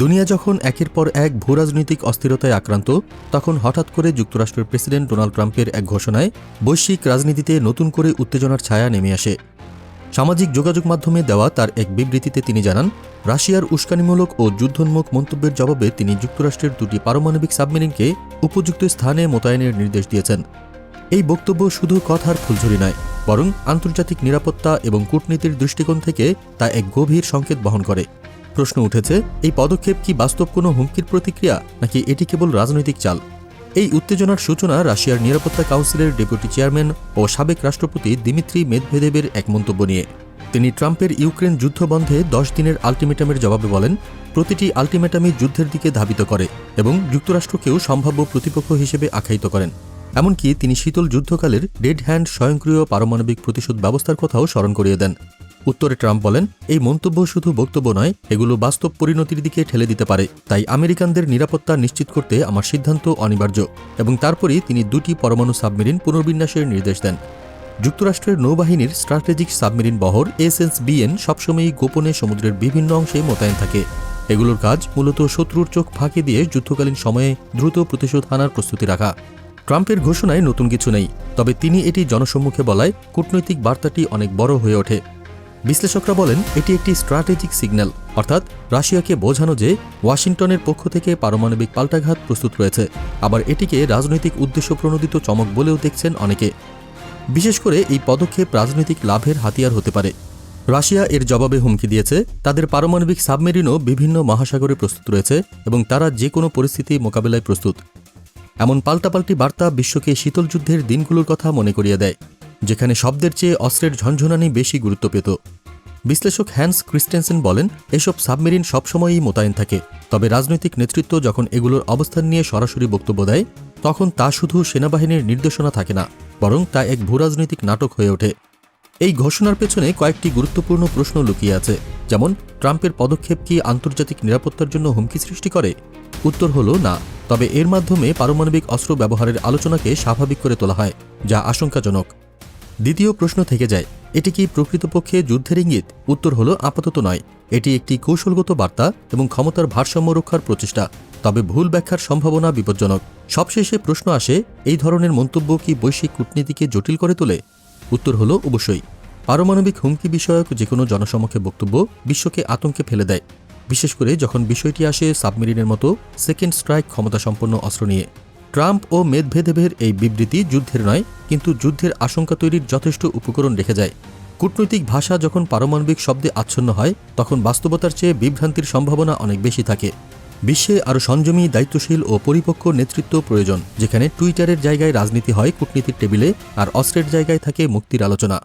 দুনিয়া যখন একের পর এক ভূরাজনৈতিক অস্থিরতায় আক্রান্ত, তখন হঠাৎ করে যুক্তরাষ্ট্রের প্রেসিডেন্ট ডোনাল্ড ট্রাম্পের এক ঘোষণায় বৈশ্বিক রাজনীতিতে নতুন করে উত্তেজনার ছায়া নেমে আসে। সামাজিক যোগাযোগ মাধ্যমে দেওয়া তার এক বিবৃতিতে তিনি জানান, রাশিয়ার উস্কানিমূলক ও যুদ্ধোন্মুখ মন্তব্যের জবাবে তিনি যুক্তরাষ্ট্রের দুটি পারমাণবিক সাবমেরিনকে উপযুক্ত স্থানে মোতায়েনের নির্দেশ দিয়েছেন। এই বক্তব্য শুধু কথার ফুলঝুরি নয়, বরং আন্তর্জাতিক নিরাপত্তা এবং কূটনীতির দৃষ্টিকোণ থেকে তা এক গভীর সংকেত বহন করে। প্রশ্ন উঠেছে, এই পদক্ষেপ কি বাস্তব কোনো হুমকির প্রতিক্রিয়া, নাকি এটি কেবল রাজনৈতিক চাল? এই উত্তেজনার সূচনা রাশিয়ার নিরাপত্তা কাউন্সিলের ডেপুটি চেয়ারম্যান ও সাবেক রাষ্ট্রপতি দিমিত্রি মেদভেদেবের এক মন্তব্য নিয়ে। তিনি ট্রাম্পের ইউক্রেন যুদ্ধ বন্ধে দশ দিনের আলটিমেটামের জবাবে বলেন, প্রতিটি আলটিমেটামই যুদ্ধের দিকে ধাবিত করে এবং যুক্তরাষ্ট্রকেও সম্ভাব্য প্রতিপক্ষ হিসেবে আখ্যায়িত করেন। এমনকি তিনি শীতল যুদ্ধকালের ডেড হ্যান্ড স্বয়ংক্রিয় পারমাণবিক প্রতিশোধ ব্যবস্থার কথাও স্মরণ করিয়ে দেন। উত্তরে ট্রাম্প বলেন, এই মন্তব্য শুধু বক্তব্য নয়, এগুলো বাস্তব পরিণতির দিকে ঠেলে দিতে পারে। তাই আমেরিকানদের নিরাপত্তা নিশ্চিত করতে আমার সিদ্ধান্ত অনিবার্য। এবং তারপরই তিনি দুটি পরমাণু সাবমেরিন পুনর্বিন্যাসের নির্দেশ দেন। যুক্তরাষ্ট্রের নৌবাহিনীর স্ট্র্যাটেজিক সাবমেরিন বহর এসএস বিএন সবসময়ই গোপনে সমুদ্রের বিভিন্ন অংশে মোতায়েন থাকে। এগুলোর কাজ মূলত শত্রুর চোখ ফাঁকি দিয়ে যুদ্ধকালীন সময়ে দ্রুত প্রতিশোধ আনার প্রস্তুতি রাখা। ট্রাম্পের ঘোষণায় নতুন কিছু নেই, তবে তিনি এটি জনসম্মুখে বলায় কূটনৈতিক বার্তাটি অনেক বড় হয়ে ওঠে। বিশ্লেষকরা বলেন, এটি একটি স্ট্র্যাটেজিক সিগন্যাল, অর্থাৎ রাশিয়াকে বোঝানো যে ওয়াশিংটনের পক্ষ থেকে পারমাণবিক পাল্টাঘাত প্রস্তুত রয়েছে। আবার এটিকে রাজনৈতিক উদ্দেশ্য প্রণোদিত চমক বলেও দেখছেন অনেকে। বিশেষ করে এই পদক্ষেপ রাজনৈতিক লাভের হাতিয়ার হতে পারে। রাশিয়া এর জবাবে হুমকি দিয়েছে, তাদের পারমাণবিক সাবমেরিনও বিভিন্ন মহাসাগরে প্রস্তুত রয়েছে এবং তারা যে কোনো পরিস্থিতি মোকাবেলায় প্রস্তুত। এমন পাল্টাপাল্টি বার্তা বিশ্বকে শীতল যুদ্ধের দিনগুলোর কথা মনে করিয়ে দেয়। যেখানে শব্দের চেয়ে অস্ত্রের ঝনঝনানি বেশি গুরুত্ব পেত। বিশ্লেষক হ্যান্স ক্রিস্টেনসেন বলেন, এসব সাবমেরিন সবসময়ই মোতায়েন থাকে, তবে রাজনৈতিক নেতৃত্ব যখন এগুলোর অবস্থান নিয়ে সরাসরি বক্তব্য দেয়, তখন তা শুধু সেনাবাহিনীর নির্দেশনা থাকে না, বরং তা এক ভূরাজনৈতিক নাটক হয়ে ওঠে। এই ঘোষণার পেছনে কয়েকটি গুরুত্বপূর্ণ প্রশ্ন লুকিয়ে আছে, যেমন, ট্রাম্পের পদক্ষেপ কি আন্তর্জাতিক নিরাপত্তার জন্য হুমকি সৃষ্টি করে? উত্তর হলো, না, তবে এর মাধ্যমে পারমাণবিক অস্ত্র ব্যবহারের আলোচনাকে স্বাভাবিক করে তোলা হয়, যা আশঙ্কাজনক। দ্বিতীয় প্রশ্ন থেকে যায়, এটি কি প্রকৃতপক্ষে যুদ্ধের ইঙ্গিত? উত্তর হলো, আপাতত নয়। এটি একটি কৌশলগত বার্তা এবং ক্ষমতার ভারসাম্য রক্ষার প্রচেষ্টা, তবে ভুল ব্যাখ্যার সম্ভাবনা বিপজ্জনক। সবশেষে প্রশ্ন আসে, এই ধরনের মন্তব্য কি বৈশ্বিক কূটনীতিকে জটিল করে তোলে? উত্তর হলো, অবশ্যই। পারমাণবিক হুমকি বিষয়ক যে কোনো জনসমক্ষে বক্তব্য বিশ্বকে আতঙ্কে ফেলে দেয়, বিশেষ করে যখন বিষয়টি আসে সাবমেরিনের মতো সেকেন্ড স্ট্রাইক ক্ষমতাসম্পন্ন অস্ত্র নিয়ে। ট্রাম্প ও মেদভেদেভের এই বিবৃতি যুদ্ধের নয়, কিন্তু যুদ্ধের আশঙ্কা তৈরির যথেষ্ট উপকরণ রেখে যায়। কূটনৈতিক ভাষা যখন পারমাণবিক শব্দে আচ্ছন্ন হয়, তখন বাস্তবতার চেয়ে বিভ্রান্তির সম্ভাবনা অনেক বেশি থাকে। বিশ্বে আরও সংযমী, দায়িত্বশীল ও পরিপক্ক নেতৃত্ব প্রয়োজন, যেখানে টুইটারের জায়গায় রাজনীতি হয় কূটনীতির টেবিলে আর অস্ত্রের জায়গায় থাকে মুক্তির আলোচনা।